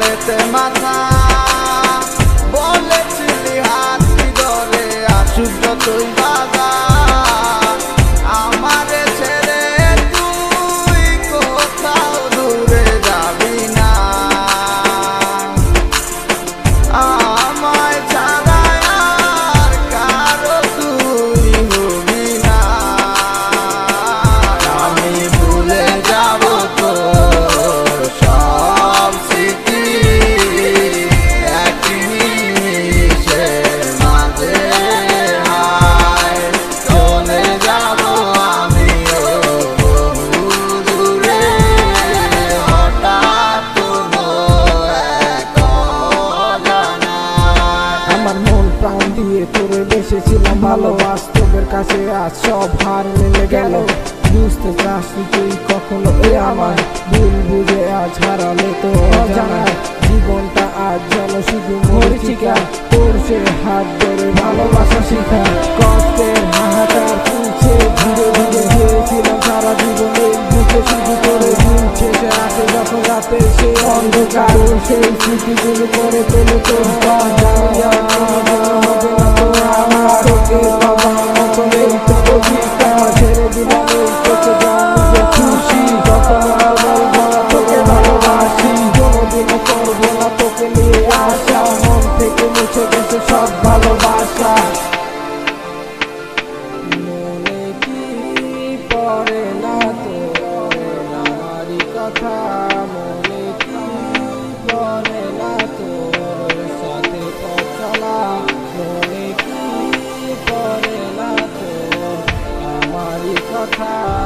solete matar. দিয়ে ভালো, বাস্তবের কাছে আজ সব হার মিলে গেল। বুঝতে চাসনি তুই কখনো এ আমার ভুল বুঝে আজ হারালে তো অজানায় জীবনটা আজ যেন শুধু মরিচিকা, তোর সে হাত ধরে ভালোবাসা শিখা। কষ্টের হাহাকার তুলছে, ধীরে ধীরে হয়েছিলাম সারা জীবনে। বুকে শুধু করে দিন শেষে আসে যখন রাতে সেই অন্ধকার, সেই স্মৃতিগুলো করে তোলে তোর ভালোবাসা। মনে কি পরে না তো নারী কথা? মনে কি পড়ে না তো সাথে চলা মনে কি পরে না তো আমারই কথা?